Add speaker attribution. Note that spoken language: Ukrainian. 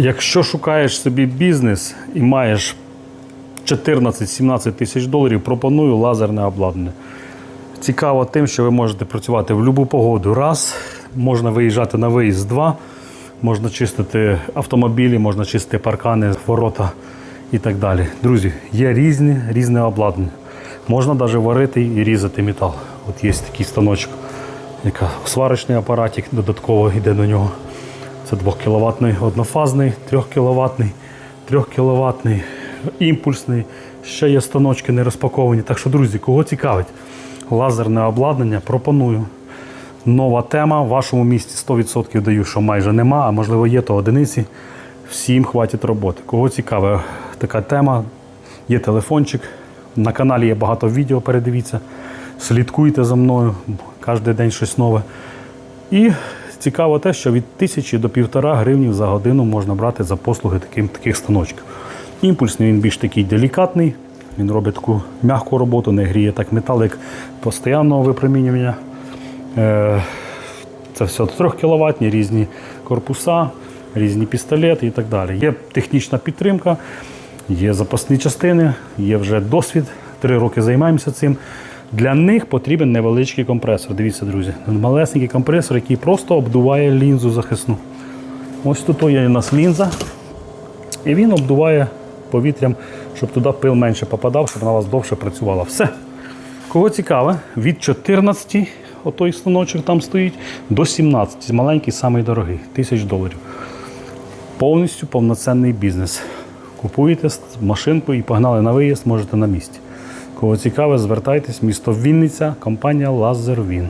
Speaker 1: Якщо шукаєш собі бізнес і маєш 14-17 тисяч доларів, пропоную лазерне обладнання. Цікаво тим, що ви можете працювати в будь-яку погоду. Раз, можна виїжджати на виїзд, два, можна чистити автомобілі, можна чистити паркани, ворота і так далі. Друзі, є різні, різне обладнання. Можна навіть варити і різати метал. От є такий станочок, яка сварочний апаратик додатково йде до нього. Це 2 кВт однофазний, 3 кВт, 3 кВт, імпульсний. Ще є станочки не розпаковані. Так що, друзі, кого цікавить, лазерне обладнання пропоную. Нова тема. В вашому місті 100% даю, що майже нема, а можливо є, то одиниці. Всім хватить роботи. Кого цікавить така тема, є телефончик. На каналі є багато відео, передивіться. Слідкуйте за мною, кожен день щось нове. І цікаво те, що від тисячі до півтора гривні за годину можна брати за послуги таким, таких станочків. Імпульсний він більш такий делікатний, він робить таку м'яку роботу, не гріє так метал, як постійного випромінювання. Е, Це все 3 кВт, різні корпуса, різні пістолети і так далі. Є технічна підтримка, є запасні частини, є вже досвід. Три роки займаємося цим. Для них потрібен невеличкий компресор. Дивіться, друзі, малесенький компресор, який просто обдуває лінзу захисну. Ось тут є у нас лінза, і він обдуває повітрям, щоб туди пил менше попадав, щоб у вас довше працювала. Все. Кого цікаве, від 14, отой станочок там стоїть, до 17. Маленький, самий дорогий, тисяч доларів. Повністю повноцінний бізнес. Купуєте машинку і погнали на виїзд, можете на місці. Кого цікаве, звертайтесь, місто Вінниця, компанія Лазервін.